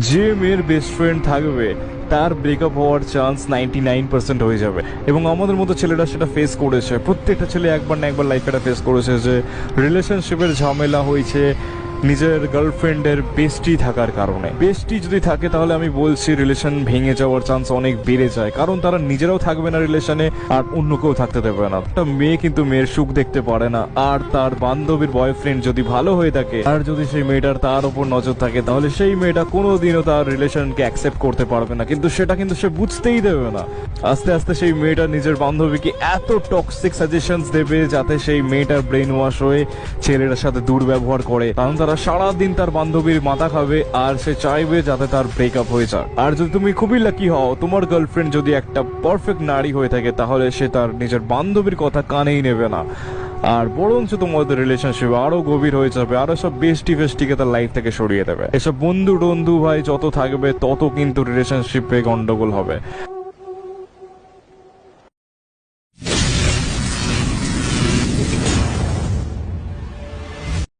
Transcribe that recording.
যে মেয়ের best friend থাকবে, তার ব্রেকআপ হওয়ার চান্স নাইনটি নাইন পার্সেন্ট হয়ে যাবে। এবং আমাদের মতো ছেলেরা সেটা ফেস করেছে। প্রত্যেকটা ছেলে একবার না একবার লাইফে এটা ফেস করেছে যে রিলেশনশিপের ঝামেলা হয়েছে নিজের গার্লফ্রেন্ডের বেস্টি থাকার কারণে। বেস্টি যদি থাকে, তাহলে আমি বলছি রিলেশন ভেঙে যাওয়ার চান্স অনেক বেড়ে যায়। কারণ তারা নিজেরাও থাকবে না রিলেশনে আর অন্য কেউ থাকতে দেবে না। একটা মেয়ে কিন্তু মেয়ের সুখ দেখতে পারে না। আর তার বান্ধবীর বয়ফ্রেন্ড যদি ভালো হয়ে থাকে, আর যদি সেই মেয়েটার তার উপর নজর থাকে, তাহলে সেই মেয়েটা কোনোদিনও তার রিলেশনকে অ্যাকসেপ্ট করতে পারবে না। কিন্তু সেটা কিন্তু সে বুঝতেই দেবে না। আস্তে আস্তে সেই মেয়েটা নিজের বান্ধবীকে এত টক্সিক সাজেশনস দেবে যাতে সেই মেয়েটার ব্রেন ওয়াশ হয়ে ছেলেটার সাথে দুর্ব্যবহার করে। কারণ তারা সারাদিন তার বান্ধবীর মাথা খাবে আর সে চাইবে যাতে তার ব্রেকআপ হয়ে যাক। আর যদি তুমি খুবই লাকি হও, তোমার গার্লফ্রেন্ড যদি একটা পারফেক্ট নারী হয়ে থাকে, তাহলে সে তার নিজের বান্ধবীর কথা কানেই নেবে না। আর বরঞ্চ তোমাদের রিলেশনশিপ আরও গভীর হয়ে যাবে, আরও সব বেস্টি ফেস্টিকে তার লাইফ থেকে সরিয়ে দেবে। এসব বন্ধু টন্ধু ভাই যত থাকবে, তত কিন্তু রিলেশনশিপে গন্ডগোল হবে।